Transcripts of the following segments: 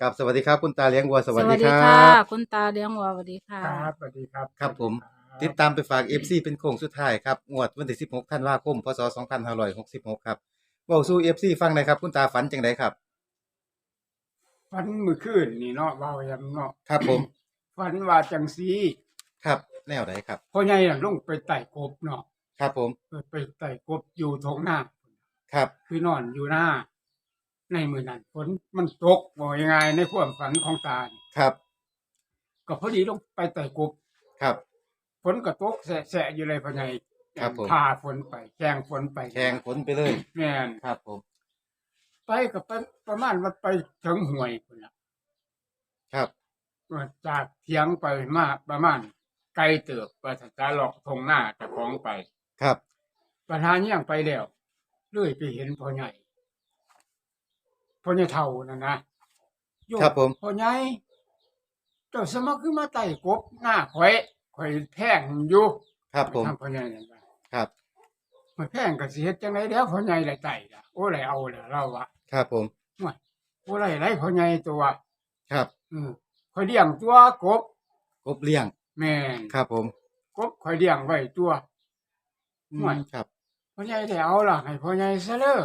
กับสวัสดีครับคุณตาเลี้ยงวัวสวัสดีครัค่ะบ คุณตาเลี้ยงวัวสวัสดีค่ะ ครับสวัสดีครับครับผมครับติดตามไปฝาก FC เป็นโค้งสุดท้ายครับงวดวันที่16ธันวาคมพศ2566ครับเว้าสู่ FC ฟังหน่อยครับคุณตาฝันจังไดครับฝันมือคืนนี่เนาะเว้าอยางเนาะครับผมฝันว่าจังซีครับแนวไหนครับ พ่อใหญ่น่ะลงไปไต่กบเนาะครับผมเออไปไต่กบอยู่ทงหน้า ครับ คือนอนอยู่หน้า ในมือนั้นฝนมันตกบอกยังไงในความฝันของตานี่ครับ ก็พอดีลงไปไต่กบครับ ฝนก็ตกแสะๆอยู่เลยพ่อใหญ่ครับผม พาฝนไปแข่งฝนไปแข่งผลไปเลย แม่นครับผม ไปกับไปประมาณว่าไปถึงห้วยพุ่นล่ะครับ จากเถียงไปมาประมาณไกลเติบไปสตาหลอกทงหน้าเจะของไป ครับ ประธานยังไปแล้วเลื่อยไปเห็นพ่อใหญ่ พ่อใหญ่เท่านั่นนะโยครับผม พ่อใหญ่เจ้าสมัครขึ้นมาไต่กบหน้าข่อยข่อยแพงอยู่ครับผม ทางพ่อใหญ่นั่นว่าครับมันแพงก็สิเฮ็ดจังไดแล้วพ่อใหญ่ได้ไต่ล่ะโอ้ไรเอาล่ะเราว่าครับผม โอ้ไรไรพ่อใหญ่ตัวครับ อือข่อยเลี้ยงตัวกบกบเลี้ยง แม่นครับผมกบข่อยเลี้ยงไว้ตัว อืห่วยมครับ พ่อใหญ่ได้เอาล่ะให้พ่อใหญ่ซะเด้อครั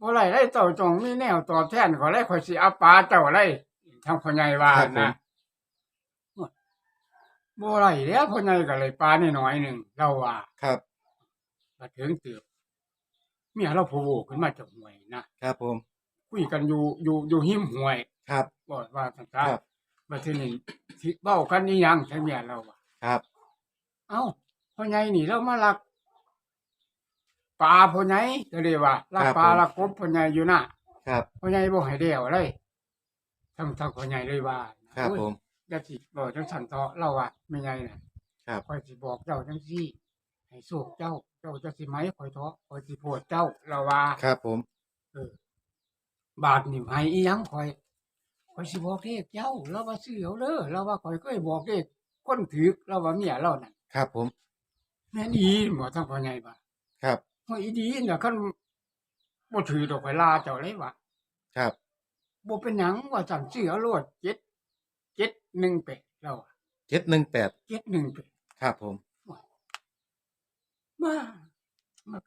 บบ่ไรได้เต่าจงมีแนวตอบแทนขอได้ข่อยสิเอาปลาเจ้าไรทางพ่อใหญ่ว่าครับผม นะห่วยบ่ไรแล้วพ่อใหญ่ก็เลยปลาน้อยๆหนึงเราว่าครับ มาถึงเตือบเมียเราโผล่ขึ้นมาจากห้วยนะครับผม คุยกันอยู่อยู่อยู่หิมห้วยครับบ่ว่าซั่นคซะรับ มาทีนี้สิเว้ากันอีหยังใช่เมียเราว่าครับ เอ้าพ่อใหญ่นี่เรามาลัก ปลาพ่อใหญ่ก็เลยว่าลักปลาลักกบพ่อใหญ่อยู่น่ะครับพ่อใหญ่บ่ให้เดียวเลยทั้งทั้งพ่อใหญ่เลยว่าครับโอ้ยผมอย่าสิบอกจังสันเถาะเราว่าไม่ใหญ่น่ะครับข่อยสิบอกเจ้าจังซี่ ให้โชคเจ้า เจ้าจะสิไหมข่อยเถาะข่อยสิโพดเจ้าเราว่าครับผม เออ บาทนี่ให้อีหยังข่อยข่อยสิบอกเลขเจ้าเราว่าซื้อเอาเด้อเราว่าข่อยเคยบอกเลขคนถือเราว่าเมียเรานั่นครับผมแม่นอีหมอทั้งพ่อใหญ่ว่าครับ เฮาอีดีน่ะคันบ่ถือดอกข่อยลาเจ้าเลยว่าครับบ่เป็นหยังว่าจังซื้อเอาโลด7 718เราอะเจ็ดหนึ่งแปด718ครับผมมามา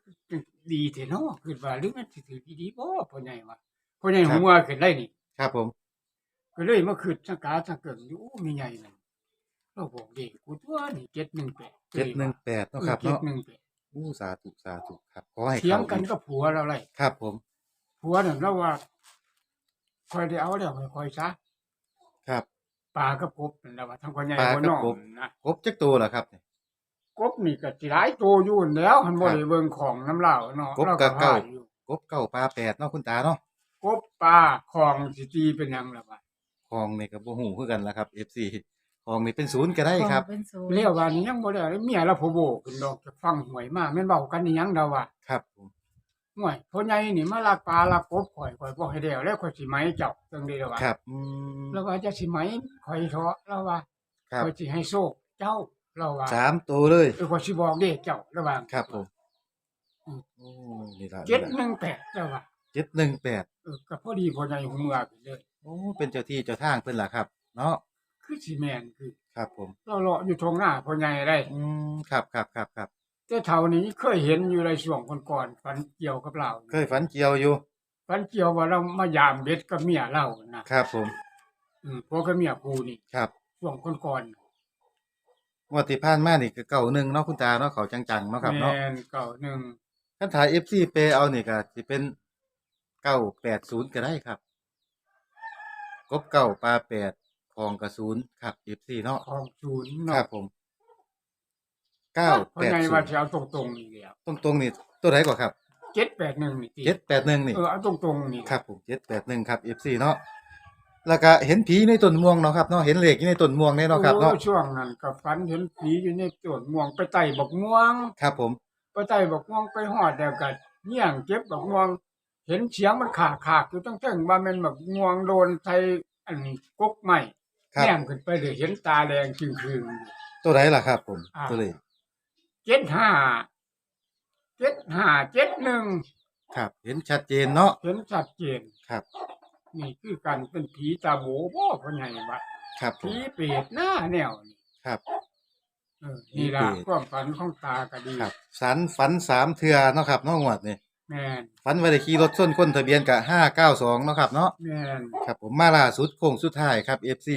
ดีแท้เนาะคิดว่าหรือมันสิถือดีๆบ่พ่อใหญ่ว่าพ่อใหญ่หัวขึ้นได้นี่ครับผมก็เลยมาคิดสังกาสังเกิงอยู่โอ้มีใหญ่นั่นเราบอกเด็กกูตัวนี่718เจ็ดหนึ่งแปดเนาะครับเนาะ718 อู้สาธุสาธุครับขอให้เถียงเข้ากันอีกกับผัวเราเลยครับผมผัวนั่นเราว่าคอยได้เอาแล้วคอยซะครับปลากับกบนั่นล่ะว่าทั้งพ่อใหญ่ปลาพ่อกับน้องกบนะครบจักตัวเหรอครับเนี่ยกบนี่ก็สิหลายโตวอยู่นั่นแหล้วหันบ่ครับได้เบิ่งของน้ำเหล้าเนาะกบเราก็เก้าพอยู่กบเก้าปลาแปดเนาะคุณตาเนาะกบปลาของสิตีเป็นหยังล่ะว่าคลองนี่ก็บ่ฮู้คือกันล่ะครับ FC คลองนี่เป็นศูนย์ก็ได้ครับเป็นศูนย์เรียกว่านี่ยังบ่ได้เมียเราโผโบขึ้นดอกจากฟังหวยมาแม่นเว้ากันนี่หยังดาว่าครับผมห่วยพ่อใหญ่นี่มาลักปลาลักกบข่อยข่อยบ่ให้แล้วแล้วข่อยสิไหมเจ้าจังได๋ล่ะว่าครับอืมแล้วว่าจะสิไหมข่อยเถาะแล้วว่าครับข่อยสิให้โชคเจ้าเราว่าสามตัวเลยเออข่อยสิบอกเด้เจ้าระหว่างครับผมอืมโอ้นี่ล่ะเจ็ดหนึ่งแปดเจ้าว่าเจ็ดหนึ่งแปดเออก็พอดีพอใหญ่หูเมือขึ้นเลยโอ้เป็นเจ้าที่เจ้าทางเพิ่นล่ะครับ เนาะ คือสิแม่นคือครับผมเราเลาะอยู่ตรงหน้าพอใหญ่ได้อืมครับครับครับครับแต่เท่านี้เคยเห็นอยู่ในช่วงก่อนๆฝันเกี่ยวกับเราเคยฝันเกี่ยวอยู่ฝันเกี่ยวว่าเรามายามเบ็ดกับเมียเรานะครับผม อืมพวกกับเมียกูนี่ครับช่วงก่อนงวดที่ผ่านมานี่ก็เก่าหนึ่งเนาะคุณตาเนาะเขาจังๆเนาะๆครับเนาะแม่นเก่าหนึ่งคันถ่าย FC เปเอานี่ก็สิเป็นเก้าแปดศูนย์ก็ได้ครับ กบเก้าปลาแปดค องกระศูนย์ครับ FC เนาะของศูนย์ครัเนาะบผมเก้าพอแปดใหญ่ศูว่านย์สิเอาตรงๆนี่แหล้วตรงๆนี่ตัวไหนก่อนครับ781นี่ติเจ็ดแปดหนึ่งนี่ เออเอาตรงๆนี่ครับผมเจ็ดแปดหนึ่งครับ FC เนาะแล้วก็เห็นผีในต้นม่วงเนาะครับเนาะเห็นเหล็กอยู่ในต้นม่วงเนี่ยเนาะครับเนาะโอ้ช่วงนั้นก็ฝันเห็นผีอยู่ในต้นม่วงไปไต่บักม่วง ครับผมไปไต่บักม่วงไปหอดแล้วก็เหี่ยงเก็บบักม่วง เห็นเสียงมันขาขากอยู่ตั้งเทิงว่าแมันบักม่วงโดนใส่อันกกไม้ ครับ แง้มขึ้นไปเลยเห็นตาแดงจึงคืนตัวไหนล่ะครับผม อ่า ตัวเลขเจ็ดห้าเจ็ดห้าเจ็ดหนึ่งครับ เห็นชัดเจนเนาะเห็นชัดเจนครับ นี่คือกันเป็นผีตาโบบ่เพิ่นให้ว่าครับผผีมเปรตหน้าแนวนี่ครับ เออนี่ล่ะผีเปรต ความฝันของตาก็ดีครับสันฝันสามเทือเนาะครับเน้องงวดนี่แม่นฝันว่าได้ขี่รถชนคนทะเบียนกะห้าเก้าสองเนาะครับเนาะแม่นครับผมมาล่าสุดโค้งสุดท้ายครับ FC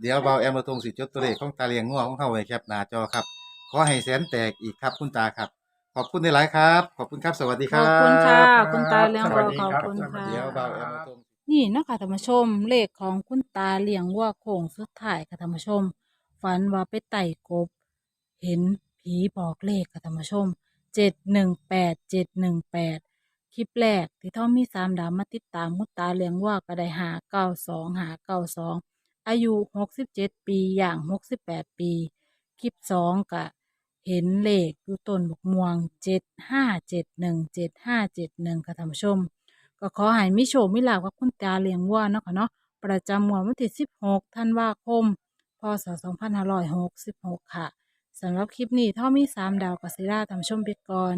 เดี๋ยวเบาแอมมาตรงสิจดตัวเลขของตาเลียงงัวของเขาไว้แคปหน้าจอครับ ขอให้แสนแตกอีกครับคุณตาครับ ขอบคุณในหลายๆครับ ขอบคุณครับ สวัสดีคขรัอบบคุณค่ะ คุณตาเลี้ยงสวัวัวสดีขอบรับคุณสวัสค่ะดีเดี๋ยวคเบารับแอมมาตรงนี่เนาะคะท่านผู้ชมเลขของคุณตาเลี้ยงวัวโค้งสุดท้ายค่ะท่านผู้ชม ฝันว่าไปไต่กบ เห็นผีบอกเลขค่ะท่านผู้ชมเจ็ดหนึ่งแปดเจ็ดหนึ่งแปดคลิปแรกที่ท่อมีสามดาวมาติดตามคุณตาเลี้ยงวัวก็ได้หาเก้าสองหาเก้าสอง อายุหกสิบเจ็ดปีอย่างหกสิบแปดปี คลิปสองกะเห็นเลขอยู่ต้นบกม่วงเจ็ดห้าเจ็ดหนึ่งเจ็ดห้าเจ็ดหนึ่งค่ะท่านผู้ชม ก็ขอให้มิโชมิลาภกับคุณตาเลี้ยงวัวเนาะค่ะเนาะประจำวันที่สิบหกธันวาคม พศสองพันห้าร้อยหกสิบหกค่ะสำหรับคลิปนี้ถ้ามีสามดาวกัสิราท่านผู้ชมไปก่อน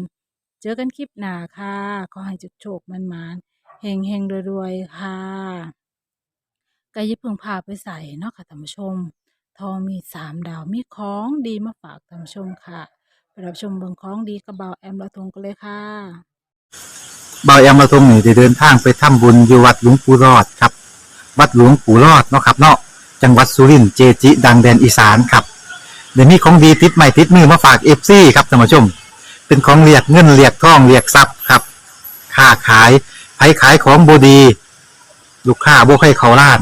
เจอกันคลิปหน้าค่ะ ขอให้จุดโชคมันมานเฮงเฮงรวยๆ ค่ะ ก็อยิบพึงพาไปใส่เนาะค่ะท่านผู้ชม ทองมีสามดาวมีของดีมาฝากท่านผู้ชมค่ะไปรับชมเบิ่งของดีกระเบาแอมละทงกันเลยค่ะเบาแอมมาทงนี่ได้เดินทางไปทำบุญอยู่วัดหลวงปู่รอดครับ วัดหลวงปู่รอดเนาะครับเนาะจังหวัดสุรินทร์เจจิ ดังแดนอีสานครับเดี๋ยวนี้ของดีติดใหม่ติดมือมาฝากเอฟซีครับท่านผู้ชม เป็นของเรียกเงินเรียกทองเรียกทรัพย์ครับค้าขายไผขายของบดี ลูกค้าบ่ใครเขาล้าน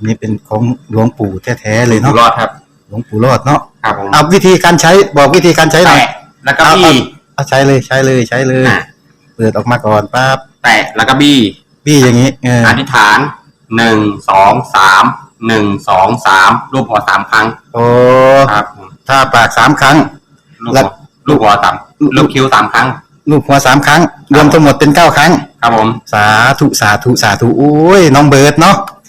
อันนี้เป็นของหลวงปู่แท้ๆเลยอยู่เนาะรอดครับ หลวงปู่รอดเนาะครับผมเอาวิธีการใช้บอกวิธีการใช้หน่อยแตะแล้วก็บี้เอาใช้เลยใช้เลยใช้เลย อะเปิดออกมาก่อนปั๊บแตะแล้วก็บี้พี่อย่างนี้เอออธิษฐานหนึ่งสองสามหนึ่งสองสามรูปหัวสามครั้งโอ้ครับผมถ้าปากสามครั้ง ลูกแล้หัววลูกหัวสามลูกคิ้วสามครั้ง ลูกหัวสามครั้ง รวมทั้งหมดเป็นเก้าครั้ง ครับผม สาธุสาธุสาธุโอ้ยน้องเบิร์ดเนาะ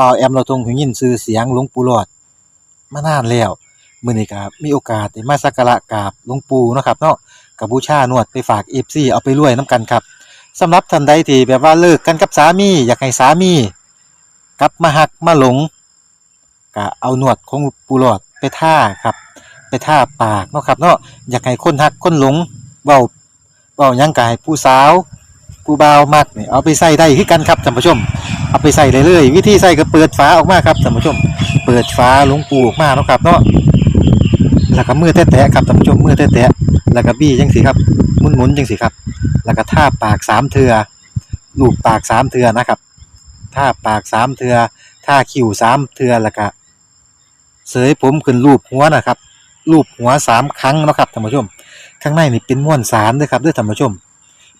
บ่าวแอมเราทรงหูยินชื่อเสียงหลวงปู่หลอดมานานแล้วมื้อนี้ก็มีโอกาสได้มาสักการะกราบหลวงปู่เนาะครับเนาะกับบูชานวดไปฝาก FC เอาไปรวยนํกันครับสำหรับท่านใดที่แบบว่าเลิกกันกับสามี อยากให้สามีกลับมาหักมาหลงก็เอาหนวดของปูหลอดไปท่าครับ ไปท่าปากเนาะครับเนาะอยากให้คนฮักคนหลงเว้าเว้ายังกายผู้สาว ผู้บ่าวมักนี่เอาไปใส่ได้คือกันครับท่านผู้ชม เอาไปใส่เลยเลยวิธีใส่ก็เปิดฝาออกมาครับท่านผู้ชม เปิดฝาหลวงปูออกมาเนาะครับเนาะแล้วก็มือแตะๆครับท่านผู้ชมมือแตะๆแล้วก็บี้จังสิครับหมุนๆจังสิครับ แล้วก็ท่าปากสามเทือลูบปากสามเทือนะครับท่าปากสามเทือท่าคิ้วสามเทือแล้วก็เสยผมขึ้นรูปหัวนะครับรูปหัวสามครั้งเนาะครับท่านผู้ชม ข้างในนี่เป็นม้วนสารด้วยครับด้วยท่านผู้ชม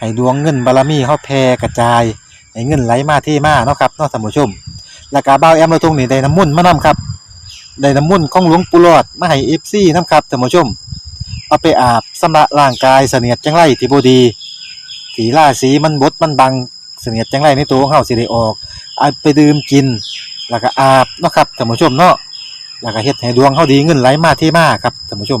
ให้ดวงเงินบารมีเฮาแผ่กระจายให้เงินไหลมาเทมาเนาะครับเนาะท่านผู้ชม แล้วก็บ่าวแอมเราตรงนี้ได้น้ำมุ่นมานํครับได้น้ำมุ่นของหลวงปู่หลอดมาให้ FC นํครับท่านผู้ชม เอาไปอาบสำระร่างกายเสนียดจังไรที่บ่ดีสีราสีมันบดมันบังเสนียดจังไรในตัวของเฮาสิได้ออกเอาไปดื่มกิน แล้วก็อาบเนาะครับท่านผู้ชมเนาะแล้วก็เฮ็ดให้ดวงเฮาดีเงินไหลมาเทมาครับท่านผู้ชม